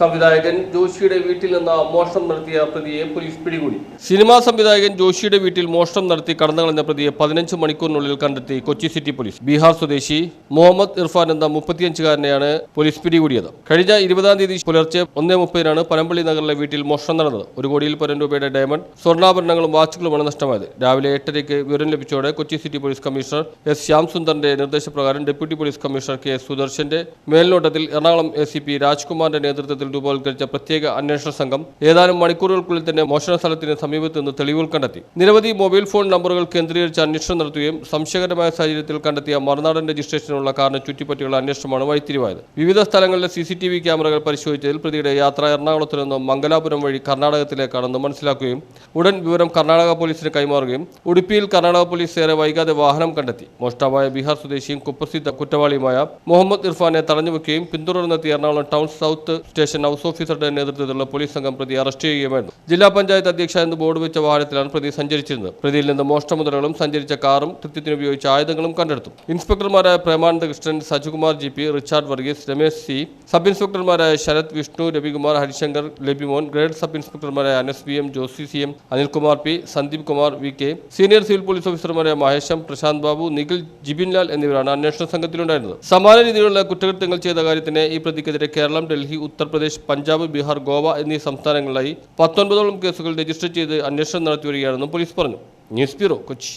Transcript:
സംവിധായകൻ ജോഷിയുടെ വീട്ടിൽ നിന്ന് മോഷണം നടത്തിയ പ്രതിയെ പോലീസ് പിടികൂടി. സിനിമാ സംവിധായകൻ ജോഷിയുടെ വീട്ടിൽ മോഷണം നടത്തി കടന്നുകളഞ്ഞ പ്രതിയെ പതിനഞ്ച് മണിക്കൂറിനുള്ളിൽ കണ്ടെത്തി കൊച്ചി സിറ്റി പോലീസ്. ബീഹാർ സ്വദേശി മുഹമ്മദ് ഇർഫാൻ എന്ന മുപ്പത്തിയഞ്ചുകാരനെയാണ് പോലീസ് പിടികൂടിയത്. കഴിഞ്ഞ ഇരുപതാം തീയതി പുലർച്ചെ ഒന്നേ മുപ്പതിനാണ് പനമ്പള്ളി നഗറിലെ വീട്ടിൽ മോഷണം നടന്നത്. ഒരു കോടിയിൽ പരം രൂപയുടെ ഡയമണ്ട് സ്വർണാഭരണങ്ങളും വാച്ചുകളുമാണ് നഷ്ടമായത്. രാവിലെ എട്ടരയ്ക്ക് വിവരം ലഭിച്ചോടെ Kochi city police commissioner S ശ്യാംസുന്ദറിന്റെ നിർദ്ദേശപ്രകാരം ഡെപ്യൂട്ടി പോലീസ് കമ്മീഷണർ കെ സുദർശന്റെ മേൽനോട്ടത്തിൽ എറണാകുളം എസ് സി പി രാജ്കുമാറിന്റെ നേതൃത്വത്തിൽ രൂപവത്കരിച്ച പ്രത്യേക അന്വേഷണ സംഘം ഏതാനും മണിക്കൂറുകൾക്കുള്ളിൽ തന്നെ മോഷണ സ്ഥലത്തിന് സമീപത്ത് നിന്ന് തെളിവുകൾ കണ്ടെത്തി. നിരവധി മൊബൈൽ ഫോൺ നമ്പറുകൾ കേന്ദ്രീകരിച്ച് അന്വേഷണം നടത്തുകയും സംശയകരമായ സാഹചര്യത്തിൽ കണ്ടെത്തിയ മറുനാടൻ രജിസ്ട്രേഷനുള്ള കാരണം ചുറ്റിപ്പറ്റിയുള്ള അന്വേഷണമാണ് വഴിത്തിരിവായത്. വിവിധ സ്ഥലങ്ങളിലെ സി സി ടി വി ക്യാമറകൾ പരിശോധിച്ചതിൽ പ്രതിയുടെ യാത്ര എറണാകുളത്തു നിന്നും മംഗലാപുരം വഴി കർണാടകത്തിലേക്കാണെന്ന് മനസ്സിലാക്കുകയും ഉടൻ വിവരം കർണാടക പോലീസിന് കൈമാറുകയും ഉടുപ്പിയിൽ കർണാടക പോലീസ് ഏറെ വൈകാതെ വാഹനം കണ്ടെത്തി. മോഷ്ടാവായ ബീഹാർ സ്വദേശിയും കുപ്രസിദ്ധ കുറ്റവാളിയുമായ മുഹമ്മദ് ഇർഫാനെ തടഞ്ഞുവെക്കുകയും പിന്തുടർന്നെത്തിയ Ernakulam town south station house ഓഫീസറുടെ നേതൃത്വത്തിലുള്ള പോലീസ് സംഘം പ്രതി അറസ്റ്റ് ചെയ്യുകയുമായിരുന്നു. ജില്ലാ പഞ്ചായത്ത് അധ്യക്ഷ എന്ന് ബോർഡ് വെച്ച വാഹനത്തിലാണ് പ്രതി സഞ്ചരിച്ചിരുന്നത്. പ്രതിയിൽ നിന്ന് മോഷ്ടമുദ്രകളും സഞ്ചരിച്ച കാറും കൃത്യത്തിന് ഉപയോഗിച്ച ആയുധങ്ങളും കണ്ടെടുത്തു. ഇൻസ്പെക്ടർമാരായ Premananda Krishnan Sajikumar G P Richard Varghese Ramesh C sub ഇൻസ്പെക്ടർമാരായ Sarath Vishnu Ravikumar Harishankar Labimon grade sub ഇൻസ്പെക്ടർമാരായ Anas V M Josy C M Anilkumar P Sandeep Kumar V K senior civil police ഓഫീസർമാരായ മഹേശം പ്രശാന്ത് ബാബു നിഖിൽ ജിബിൻലാൽ എന്നിവരാണ് അന്വേഷണ സംഘത്തിലുണ്ടായിരുന്നത്. സമാന രീതിയിലുള്ള കുറ്റകൃത്യങ്ങൾ ചെയ്ത കാര്യത്തിന് ഈ പ്രതിക്കെതിരെ കേരളം ഡൽഹി ഉത്തർപ്രദേശ് പഞ്ചാബ് ബീഹാർ ഗോവ എന്നീ സംസ്ഥാനങ്ങളിലായി പത്തൊൻപതോളം കേസുകൾ രജിസ്റ്റർ ചെയ്ത് അന്വേഷണം നടത്തി വരികയാണെന്നും പോലീസ് പറഞ്ഞു. News bureau Kochi.